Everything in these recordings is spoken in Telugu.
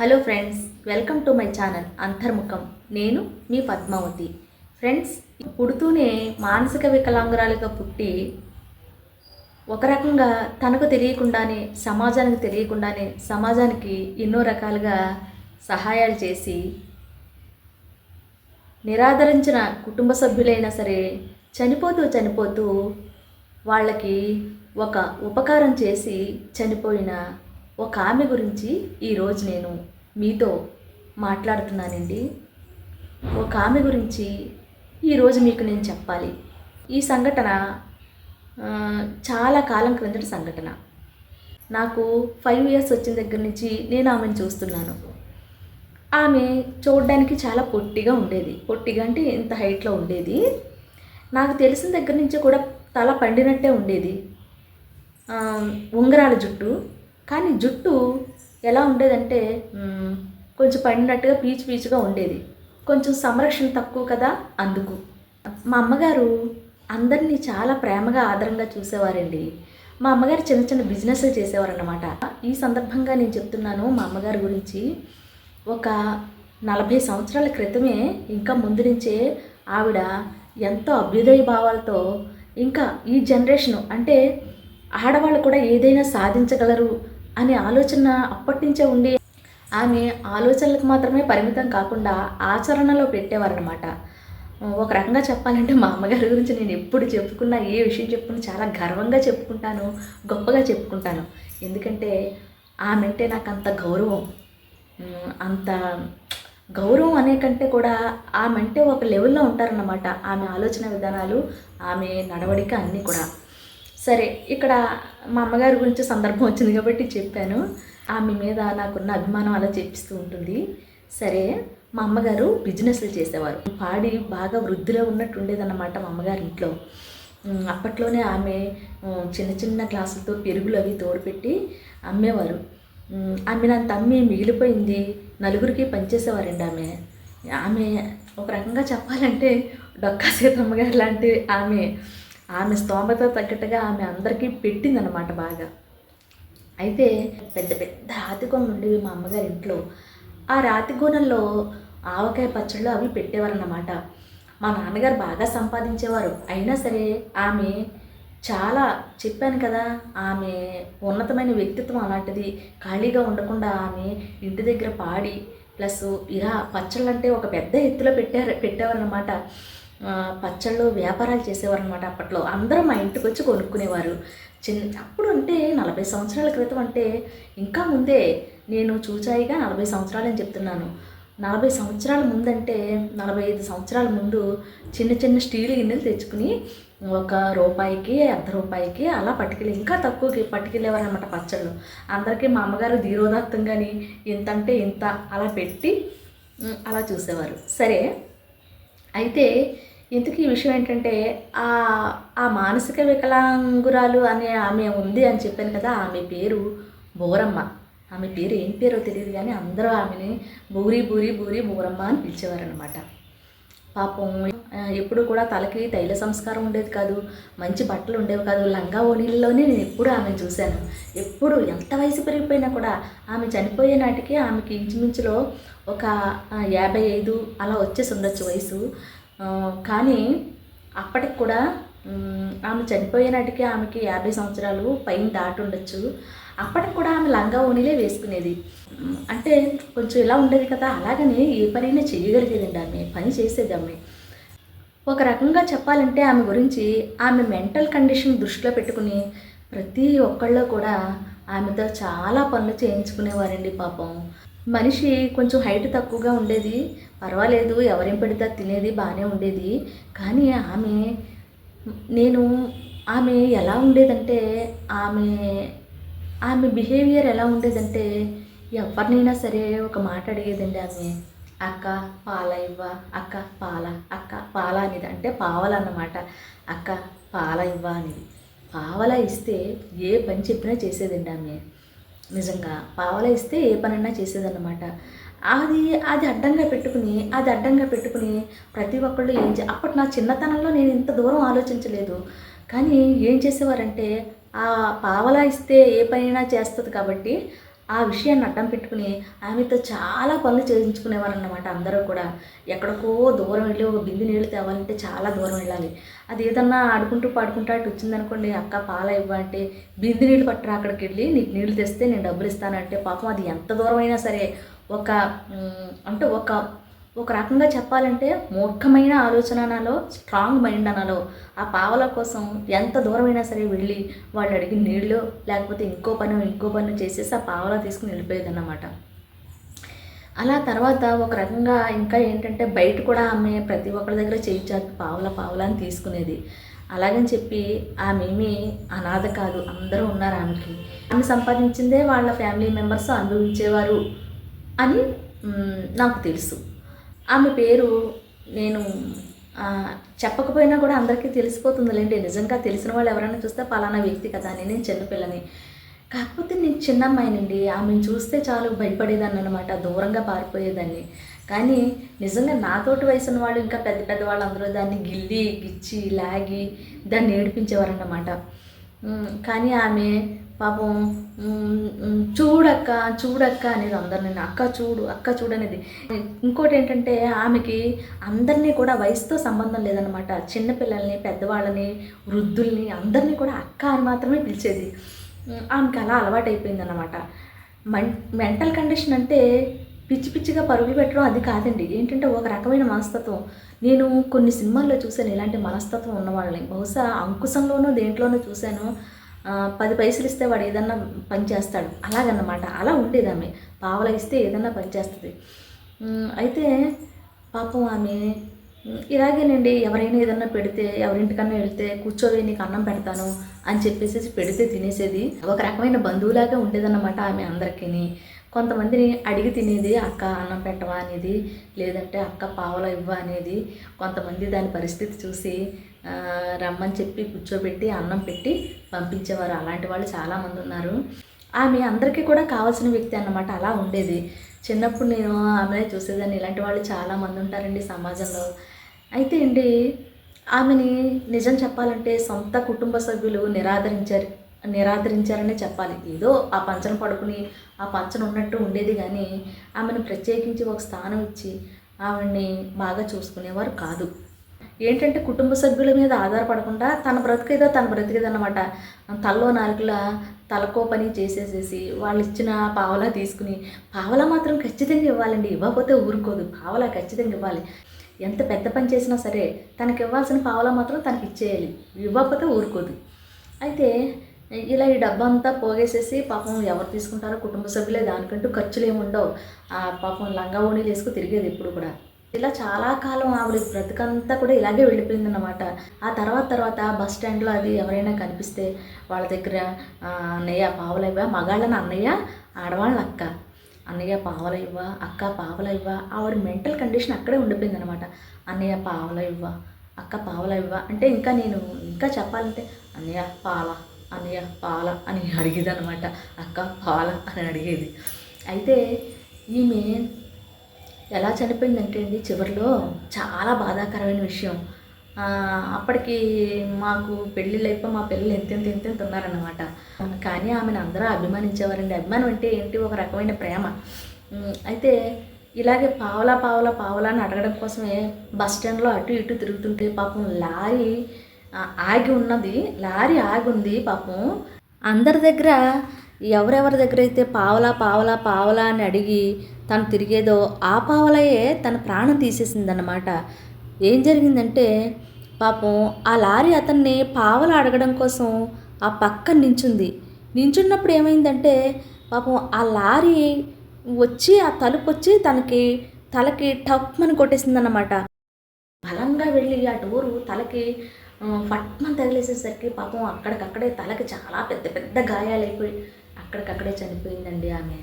Hello friends welcome to my channel Antarmukham. నేను మీ పద్మావతి. ఫ్రెండ్స్ పుడుతూనే మానసిక వికలాంగురాలుగా పుట్టి ఒక రకంగా తనకు తెలియకుండానే సమాజానికి తెలియకుండానే సమాజానికి ఎన్నో రకాలుగా సహాయాలు చేసి నిరాదరించిన కుటుంబ సభ్యులైనా సరే చనిపోతూ చనిపోతూ వాళ్ళకి ఒక ఉపకారం చేసి చనిపోయిన ఒక ఆమె గురించి ఈరోజు నేను మీతో మాట్లాడుతున్నానండి. ఒక ఆమె గురించి ఈరోజు మీకు నేను చెప్పాలి. ఈ సంఘటన చాలా కాలం క్రిందటి సంఘటన. నాకు ఫైవ్ ఇయర్స్ వచ్చిన దగ్గర నుంచి నేను ఆమెను చూస్తున్నాను. ఆమె చూడడానికి చాలా పొట్టిగా ఉండేది. పొట్టిగా అంటే ఇంత హైట్లో ఉండేది? నాకు తెలిసిన దగ్గర నుంచి కూడా తల పండినట్టే ఉండేది. ఉంగరాల జుట్టు. కానీ జుట్టు ఎలా ఉండేదంటే కొంచెం పండినట్టుగా పీచు పీచుగా ఉండేది. కొంచెం సంరక్షణ తక్కువ కదా అందుకు. మా అమ్మగారు అందరినీ చాలా ప్రేమగా ఆదరంగా చూసేవారండి. మా అమ్మగారు చిన్న చిన్న బిజినెస్లు చేసేవారన్నమాట. ఈ సందర్భంగా నేను చెప్తున్నాను మా అమ్మగారి గురించి. ఒక నలభై సంవత్సరాల క్రితమే ఇంకా ముందు నుంచే ఆవిడ ఎంతో అభ్యుదయ భావాలతో ఇంకా ఈ జనరేషను అంటే ఆడవాళ్ళు కూడా ఏదైనా సాధించగలరు అనే ఆలోచన అప్పటి నుంచే ఉండి ఆమె ఆలోచనలకు మాత్రమే పరిమితం కాకుండా ఆచరణలో పెట్టేవారనమాట ఒక రకంగా చెప్పాలంటే మా అమ్మగారి గురించి నేను ఎప్పుడు చెప్పుకున్నా ఏ విషయం చెప్పుకున్నా చాలా గర్వంగా చెప్పుకుంటాను గొప్పగా చెప్పుకుంటాను. ఎందుకంటే ఆమె అంటే నాకు అంత గౌరవం అంత గౌరవం అనే కంటే కూడా ఆమె అంటే ఒక లెవెల్లో ఉంటారన్నమాట. ఆమె ఆలోచన విధానాలు ఆమె నడవడిక అన్నీ కూడా. సరే ఇక్కడ మా అమ్మగారి గురించి సందర్భం వచ్చింది కాబట్టి చెప్పాను. ఆమె మీద నాకున్న అభిమానం అలా చెప్పిస్తూ ఉంటుంది. సరే మా అమ్మగారు బిజినెస్లు చేసేవారు. పాడి బాగా వృద్ధిలో ఉన్నట్టు ఉండేదన్నమాట మా అమ్మగారి ఇంట్లో. అప్పట్లోనే ఆమె చిన్న చిన్న గ్లాసులతో పెరుగులు అవి తోడుపెట్టి అమ్మేవారు. ఆమె నా తమ్మి మిగిలిపోయింది. నలుగురికి పనిచేసేవారండి ఆమె. ఆమె ఒక రకంగా చెప్పాలంటే డొక్కా సీతమ్మ గారు లాంటి ఆమె. ఆమె స్తోమత తగ్గట్టుగా ఆమె అందరికీ పెట్టిందనమాట బాగా. అయితే పెద్ద పెద్ద రాతి ఉండేవి మా అమ్మగారి ఇంట్లో ఆ రాతి కోణంలో ఆవకాయ పచ్చళ్ళు అవి పెట్టేవారన్నమాట. మా నాన్నగారు బాగా సంపాదించేవారు. అయినా సరే ఆమె చాలా చెప్పాను కదా ఆమె ఉన్నతమైన వ్యక్తిత్వం అలాంటిది ఖాళీగా ఉండకుండా ఆమె ఇంటి దగ్గర పాడి ప్లస్ ఇలా పచ్చళ్ళు అంటే ఒక పెద్ద ఎత్తులో పెట్టారు పెట్టేవారనమాట పచ్చళ్ళు వ్యాపారాలు చేసేవారనమాట అప్పట్లో. అందరూ మా ఇంటికి వచ్చి కొనుక్కునేవారు. చిన్న అప్పుడు అంటే నలభై సంవత్సరాల క్రితం అంటే ఇంకా ముందే నేను చూచాయిగా నలభై సంవత్సరాలు అని చెప్తున్నాను. నలభై సంవత్సరాల ముందంటే నలభై ఐదు సంవత్సరాల ముందు చిన్న చిన్న స్టీల్ గిన్నెలు తెచ్చుకుని ఒక రూపాయికి అర్ధ రూపాయికి అలా పట్టుకెళ్ళి ఇంకా తక్కువకి పట్టుకెళ్ళేవారు అనమాట పచ్చళ్ళు. అందరికీ మా అమ్మగారు ధీరోదాత్తం కానీ ఇంత అంటే ఇంత అలా పెట్టి అలా చూసేవారు. సరే అయితే ఎందుకు ఈ విషయం ఏంటంటే ఆ ఆ మానసిక వికలాంగురాలు అనే ఆమె ఉంది అని చెప్పాను కదా ఆమె పేరు బోరమ్మ. ఆమె పేరు ఏం పేరో తెలియదు కానీ అందరూ ఆమెని బూరి బూరి బూరి బోరమ్మ అని పిలిచేవారనమాట పాపం ఎప్పుడు కూడా తలకి తైల సంస్కారం ఉండేది కాదు మంచి బట్టలు ఉండేవి కాదు. లంగా ఓణీల్లోనే నేను ఎప్పుడు ఆమెను చూశాను. ఎప్పుడు ఎంత వయసు పెరిగిపోయినా కూడా ఆమె చనిపోయే నాటికి ఆమెకి ఇంచుమించులో ఒక యాభై ఐదు అలా వచ్చేసి ఉండొచ్చు వయసు. కానీ అప్పటికి కూడా ఆమె చనిపోయినాటికి ఆమెకి యాభై సంవత్సరాలు పైన దాటి ఉండొచ్చు. అప్పటికి కూడా ఆమె లంగా ఓనిలే వేసుకునేది. అంటే కొంచెం ఇలా ఉండేది కదా అలాగని ఏ పనైనా చేయగలిగేదండి ఆమె పని చేసేది ఆమె ఒక రకంగా చెప్పాలంటే ఆమె గురించి ఆమె మెంటల్ కండిషన్ దృష్టిలో పెట్టుకుని ప్రతి ఒక్కళ్ళు కూడా ఆమెతో చాలా పనులు చేయించుకునేవారండి పాపం. మనిషి కొంచెం హైట్ తక్కువగా ఉండేది పర్వాలేదు ఎవరేం పెడితే తినేది బాగానే ఉండేది. కానీ ఆమె నేను ఆమె ఎలా ఉండేదంటే ఆమె ఆమె బిహేవియర్ ఎలా ఉండేదంటే ఎవరినైనా సరే ఒక మాట అడిగేదండి ఆమె. అక్క పాల ఇవ్వ అక్క పాల అక్క పాల అనేది అంటే పావలన్నమాట అక్క పాల ఇవ్వ అనేది. పావల ఇస్తే ఏ పని చెప్పినా చేసేదండి ఆమె. నిజంగా పావల ఇస్తే ఏ పనైనా చేసేదన్నమాట. అది అది అడ్డంగా పెట్టుకుని అది అడ్డంగా పెట్టుకుని ప్రతి ఒక్కళ్ళు ఏం చే అప్పటి నా చిన్నతనంలో నేను ఇంత దూరం ఆలోచించలేదు. కానీ ఏం చేసేవారంటే ఆ పావలా ఇస్తే ఏ పనైనా చేస్తుంది కాబట్టి ఆ విషయాన్ని అడ్డం పెట్టుకుని ఆమెతో చాలా పనులు చేయించుకునేవారు అన్నమాట అందరూ కూడా. ఎక్కడికో దూరం వెళ్ళి ఒక బింది నీళ్ళు తేవాలంటే చాలా దూరం వెళ్ళాలి. అది ఏదన్నా ఆడుకుంటూ పాడుకుంటూ అటు వచ్చిందనుకోండి అక్క పాల ఇవ్వంటే బింది నీళ్ళు పట్టరా అక్కడికి వెళ్ళి నీకు నీళ్ళు తెస్తే నేను డబ్బులు ఇస్తానంటే పాపం అది ఎంత దూరమైనా సరే ఒక అంటే ఒక ఒక రకంగా చెప్పాలంటే మూర్ఖమైన ఆలోచన అనాలో స్ట్రాంగ్ మైండ్ అనాలో ఆ పావల కోసం ఎంత దూరమైనా సరే వెళ్ళి వాళ్ళు అడిగి నీళ్ళు లేకపోతే ఇంకో పని ఇంకో పని చేసేసి ఆ పావల తీసుకుని వెళ్ళిపోయేదన్నమాట. అలా తర్వాత ఒక రకంగా ఇంకా ఏంటంటే బయట కూడా ఆమె ప్రతి ఒక్కరి దగ్గర చేయించారు పావుల పావుల అని తీసుకునేది. అలాగని చెప్పి ఆమెమి అనాథ కాదు అందరూ ఉన్నారు ఆమెకి. ఆమె సంపాదించిందే వాళ్ళ ఫ్యామిలీ మెంబర్స్ అనుభవించేవారు అని నాకు తెలుసు. ఆమె పేరు నేను చెప్పకపోయినా కూడా అందరికీ తెలిసిపోతుందిలేండి. నిజంగా తెలిసిన వాళ్ళు ఎవరైనా చూస్తే పలానా వ్యక్తి కదా అని నేను చిన్నపిల్లని కాకపోతే నేను చిన్న అమ్మాయినండి ఆమెను చూస్తే చాలు భయపడేదాన్ని అనమాట దూరంగా పారిపోయేదాన్ని. కానీ నిజంగా నాతోటి వయసున్న వాళ్ళు ఇంకా పెద్ద పెద్ద వాళ్ళు అందరూ దాన్ని గిల్లి గిచ్చి లాగి దాన్ని ఏడిపించేవారన్నమాట. కానీ ఆమె పాపం చూడక్క చూడక్క అనేది అందరిని అక్క చూడు అక్క చూడనేది ఇంకోటి ఏంటంటే ఆమెకి అందరినీ కూడా వయసుతో సంబంధం లేదనమాట చిన్నపిల్లల్ని పెద్దవాళ్ళని వృద్ధుల్ని అందరినీ కూడా అక్క అని మాత్రమే పిలిచేది. ఆమెకి అలా అలవాటైపోయింది అనమాట మెంటల్ కండిషన్ అంటే పిచ్చి పిచ్చిగా పరుగులు పెట్టడం అది కాదండి. ఏంటంటే ఒక రకమైన మనస్తత్వం. నేను కొన్ని సినిమాల్లో చూశాను ఇలాంటి మనస్తత్వం ఉన్న వాళ్ళని బహుశా అంకుశంలోనూ దేంట్లోనూ చూశాను. పది పైసలు ఇస్తే వాడు ఏదన్నా పని చేస్తాడు. అలాగన్నమాట. అలా ఉండేది ఆమె పావల ఇస్తే ఏదన్నా పని చేస్తుంది. అయితే పాపం ఆమె ఇలాగేనండి ఎవరైనా ఏదన్నా పెడితే ఎవరింటికన్నా వెళ్తే కూర్చోవే నీకు అన్నం పెడతాను అని చెప్పేసి పెడితే తినేసేది. ఒక రకమైన బంధువులాగా ఉండేదన్నమాట ఆమె అందరికీ కొంతమందిని అడిగి తినేది అక్క అన్నం పెట్టవా అనేది లేదంటే అక్క పావల ఇవ్వ అనేది కొంతమంది దాని పరిస్థితి చూసి రమ్మని చెప్పి కూర్చోబెట్టి అన్నం పెట్టి పంపించేవారు. అలాంటి వాళ్ళు చాలామంది ఉన్నారు. ఆమె అందరికీ కూడా కావాల్సిన వ్యక్తి అన్నమాట. అలా ఉండేది. చిన్నప్పుడు నేను ఆమెనే చూసేదాన్ని. ఇలాంటి వాళ్ళు చాలామంది ఉంటారండి సమాజంలో. అయితే అండి ఆమెని నిజం చెప్పాలంటే సొంత కుటుంబ సభ్యులు నిరాదరించారు నిరాదరించారనే చెప్పాలి. ఏదో ఆ పంచన పడుకుని ఆ పంచన ఉన్నట్టు ఉండేది కానీ ఆమెను ప్రత్యేకించి ఒక స్థానం ఇచ్చి ఆవిడ్ని బాగా చూసుకునేవారు కాదు. ఏంటంటే కుటుంబ సభ్యుల మీద ఆధారపడకుండా తన బ్రతికేదో తన బ్రతికేదన్నమాట. తల్లో నాలుగుల తలకో పని చేసేసేసి వాళ్ళు ఇచ్చిన పావలా తీసుకుని పావలా మాత్రం ఖచ్చితంగా ఇవ్వాలండి. ఇవ్వకపోతే ఊరుకోదు. పావలా ఖచ్చితంగా ఇవ్వాలి. ఎంత పెద్ద పని చేసినా సరే తనకి ఇవ్వాల్సిన పావలా మాత్రం తనకి ఇచ్చేయాలి. ఇవ్వకపోతే ఊరుకోదు. అయితే ఇలా ఈ డబ్బంతా పోగేసేసి పాపం ఎవరు తీసుకుంటారో కుటుంబ సభ్యులే దానికంటూ ఖర్చులు ఏమి ఉండవు ఆ పాపం లంగా ఓణీలు వేసుకు తిరిగేది ఎప్పుడు కూడా. ఇలా చాలా కాలం ఆవిడ బ్రతుకంతా కూడా ఇలాగే వెళ్ళిపోయిందన్నమాట. ఆ తర్వాత తర్వాత బస్ స్టాండ్లో అది ఎవరైనా కనిపిస్తే వాళ్ళ దగ్గర అన్నయ్య పావల మగాళ్ళని అన్నయ్య ఆడవాళ్ళని అక్క. అన్నయ్య పావల అక్క పావల ఆవిడ మెంటల్ కండిషన్ అక్కడే ఉండిపోయిందనమాట అన్నయ్య పావల ఇవ్వ అక్క పావల అంటే ఇంకా నేను ఇంకా చెప్పాలంటే అన్నయ్య పాల అన్నయ్య పాల అని అడిగేది అనమాట అక్క పాల అని అడిగేది. అయితే ఈమె ఎలా చనిపోయిందంటే అండి చివరిలో చాలా బాధాకరమైన విషయం. అప్పటికి మాకు పెళ్ళిళ్ళు అయిపోయి మా పిల్లలు ఎంతెంత ఎంతెంత ఉన్నారన్నమాట. కానీ ఆమెను అందరూ అభిమానించేవారండి. అభిమానం అంటే ఏంటి? ఒక రకమైన ప్రేమ. అయితే ఇలాగే పావలా పావలా పావలా అని అడగడం కోసమే బస్ స్టాండ్లో అటు ఇటు తిరుగుతుంటే పాపం లారీ ఆగి ఉన్నది. లారీ ఆగి ఉంది పాపం. అందరి దగ్గర ఎవరెవరి దగ్గర అయితే పావలా పావలా పావలా అని అడిగి తను తిరిగేదో ఆ పావలయే తన ప్రాణం తీసేసిందన్నమాట. ఏం జరిగిందంటే పాపం ఆ లారీ అతన్ని పావల అడగడం కోసం ఆ పక్కన నించుంది. నించున్నప్పుడు ఏమైందంటే పాపం ఆ లారీ వచ్చి ఆ తలుపు వచ్చి తనకి తలకి టప్మని కొట్టేసిందన్నమాట. బలంగా వెళ్ళి ఆ డోరు తలకి ఫట్మని తగిలేసేసరికి పాపం అక్కడికక్కడే తలకి చాలా పెద్ద పెద్ద గాయాలైపోయి అక్కడికక్కడే చనిపోయిందండి ఆమె.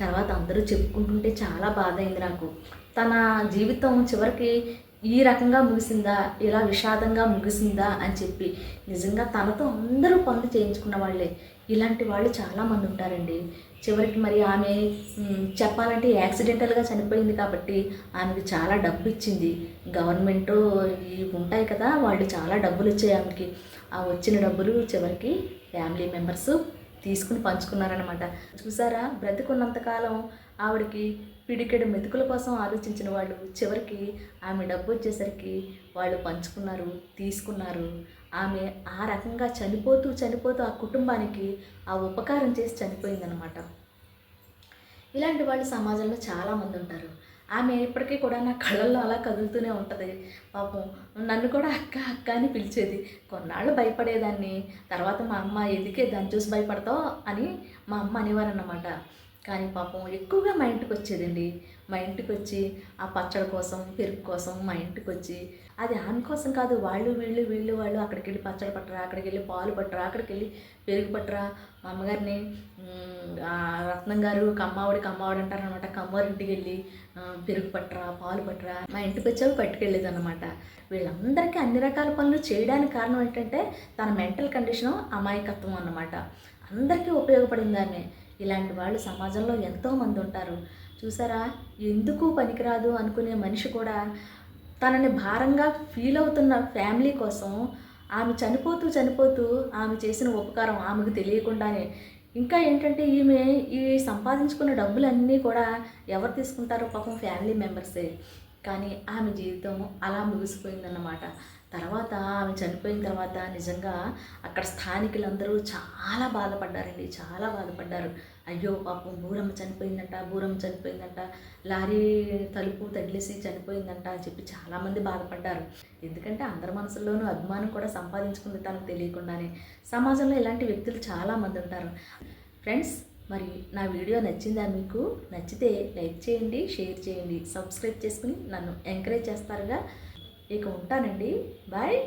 తర్వాత అందరూ చెప్పుకుంటుంటే చాలా బాధ అయింది నాకు. తన జీవితం చివరికి ఈ రకంగా ముగిసిందా? ఇలా విషాదంగా ముగిసిందా? అని చెప్పి. నిజంగా తనతో అందరూ పనులు చేయించుకున్న వాళ్ళే. ఇలాంటి వాళ్ళు చాలామంది ఉంటారండి. చివరికి మరి ఆమె చెప్పాలంటే యాక్సిడెంటల్గా చనిపోయింది కాబట్టి ఆమెకి చాలా డబ్బు ఇచ్చింది. గవర్నమెంట్ ఇవి ఉంటాయి కదా వాళ్ళు చాలా డబ్బులు ఇచ్చాయి ఆమెకి. ఆ వచ్చిన డబ్బులు చివరికి ఫ్యామిలీ మెంబర్స్ తీసుకుని పంచుకున్నారనమాట చూసారా? బ్రతికున్నంతకాలం ఆవిడకి పిడికెడు మెతుకుల కోసం ఆలోచించిన వాళ్ళు చివరికి ఆమె డబ్బు వచ్చేసరికి వాళ్ళు పంచుకున్నారు తీసుకున్నారు. ఆమె ఆ రకంగా చనిపోతూ చనిపోతూ ఆ కుటుంబానికి ఆ ఉపకారం చేసి చనిపోయిందనమాట ఇలాంటి వాళ్ళు సమాజంలో చాలామంది ఉంటారు. ఆమె ఇప్పటికీ కూడా నా కళ్ళల్లో అలా కదులుతూనే ఉంటుంది. పాపం నన్ను కూడా అక్క అక్క అని పిలిచేది. కొన్నాళ్ళు భయపడేదాన్ని. తర్వాత మా అమ్మ ఎదికే దాన్ని చూసి భయపడతావు? అని మా అమ్మ అనేవారన్నమాట. కానీ పాపం ఎక్కువగా మా ఇంటికి వచ్చేదండి మా ఇంటికి వచ్చి ఆ పచ్చడి కోసం పెరుగు కోసం మా ఇంటికి వచ్చి అది ఆమె కోసం కాదు వాళ్ళు వీళ్ళు వీళ్ళు వాళ్ళు అక్కడికి వెళ్ళి పచ్చడి పట్టరా అక్కడికి వెళ్ళి పాలు పట్టరా అక్కడికి వెళ్ళి పెరుగు పట్టరా. మా అమ్మగారిని రత్నం గారు కమ్మావిడి అంటారు అనమాట కమ్మవారి ఇంటికి వెళ్ళి పెరుగు పట్టరా పాలు పట్టరా. మా ఇంటికి వచ్చావు పట్టుకెళ్ళేది అనమాట వీళ్ళందరికీ అన్ని రకాల పనులు చేయడానికి కారణం ఏంటంటే తన మెంటల్ కండిషన్ అమాయకత్వం అన్నమాట. అందరికీ ఉపయోగపడింది ఆమె. ఇలాంటి వాళ్ళు సమాజంలో ఎంతోమంది ఉంటారు. చూసారా? ఎందుకు పనికిరాదు అనుకునే మనిషి కూడా తనని భారంగా ఫీల్ అవుతున్న ఫ్యామిలీ కోసం ఆమె చనిపోతూ చనిపోతూ ఆమె చేసిన ఉపకారం ఆమెకు తెలియకుండానే. ఇంకా ఏంటంటే ఈమె ఈ సంపాదించుకున్న డబ్బులన్నీ కూడా ఎవరు తీసుకుంటారో పాపం ఫ్యామిలీ మెంబర్సే కానీ ఆమె జీవితం అలా ముగిసిపోయిందన్నమాట. తర్వాత ఆమె చనిపోయిన తర్వాత నిజంగా అక్కడ స్థానికులందరూ చాలా బాధపడ్డారండి. చాలా బాధపడ్డారు. అయ్యో పాపం బూరమ్మ చనిపోయిందంట బూరమ్మ చనిపోయిందంట లారీ తలుపు తగిలేసి చనిపోయిందంట అని చెప్పి చాలామంది బాధపడ్డారు. ఎందుకంటే అందరి మనసుల్లోనూ అభిమానం కూడా సంపాదించుకుంది తనకు తెలియకుండానే. సమాజంలో ఇలాంటి వ్యక్తులు చాలామంది ఉంటారు. ఫ్రెండ్స్ మరి నా వీడియో నచ్చిందా మీకు? నచ్చితే లైక్ చేయండి షేర్ చేయండి. సబ్స్క్రైబ్ చేసుకుని నన్ను ఎంకరేజ్ చేస్తారుగా. ఇక ఉంటానండి. బాయ్.